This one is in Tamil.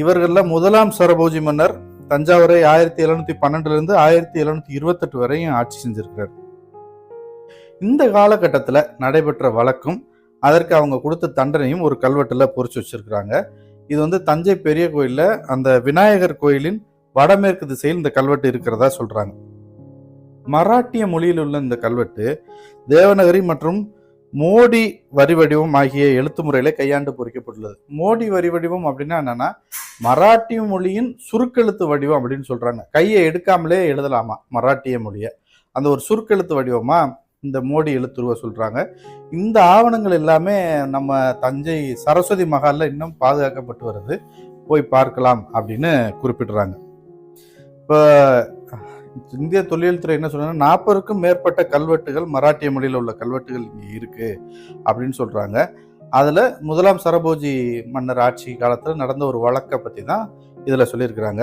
இவர்களில் முதலாம் சரபோஜி மன்னர் தஞ்சாவூரை ஆயிரத்தி எழுநூத்தி பன்னெண்டுலேருந்து ஆயிரத்தி எழுநூத்தி இருபத்தெட்டு வரையும் ஆட்சி செஞ்சிருக்கிறார். இந்த காலகட்டத்தில் நடைபெற்ற வழக்கும் அதற்கு அவங்க கொடுத்த தண்டனையும் ஒரு கல்வெட்டுல பொறிச்சு வச்சிருக்கிறாங்க. இது வந்து தஞ்சை பெரிய கோயில்ல அந்த விநாயகர் கோயிலின் வடமேற்கு திசையில் இந்த கல்வெட்டு இருக்கிறதா சொல்றாங்க. மராட்டிய மொழியில் உள்ள இந்த கல்வெட்டு தேவநகரி மற்றும் மோடி வரி வடிவம் ஆகிய எழுத்து முறையில கையாண்டு பொறிக்கப்பட்டுள்ளது. மோடி வரி வடிவம் அப்படின்னா என்னன்னா மராட்டிய மொழியின் சுருக்கெழுத்து வடிவம் அப்படின்னு சொல்கிறாங்க கையை எடுக்காமலே எழுதலாமா மராட்டிய மொழியை? அந்த ஒரு சுருக்கெழுத்து வடிவமா இந்த மோடி எழுத்துருவ சொல்கிறாங்க இந்த ஆவணங்கள் எல்லாமே நம்ம தஞ்சை சரஸ்வதி மகாலில் இன்னும் பாதுகாக்கப்பட்டு வருது. போய் பார்க்கலாம் அப்படின்னு குறிப்பிடுறாங்க. இப்போ இந்திய தொழில்துறை என்ன சொல்றாங்க நாற்பதுக்கும் மேற்பட்ட கல்வெட்டுகள் மராட்டிய மொழியில் உள்ள கல்வெட்டுகள் இங்கே இருக்கு அப்படின்னு சொல்கிறாங்க அதில் முதலாம் சரபோஜி மன்னர் ஆட்சி காலத்தில் நடந்த ஒரு வழக்கை பற்றி தான் இதில் சொல்லியிருக்கிறாங்க.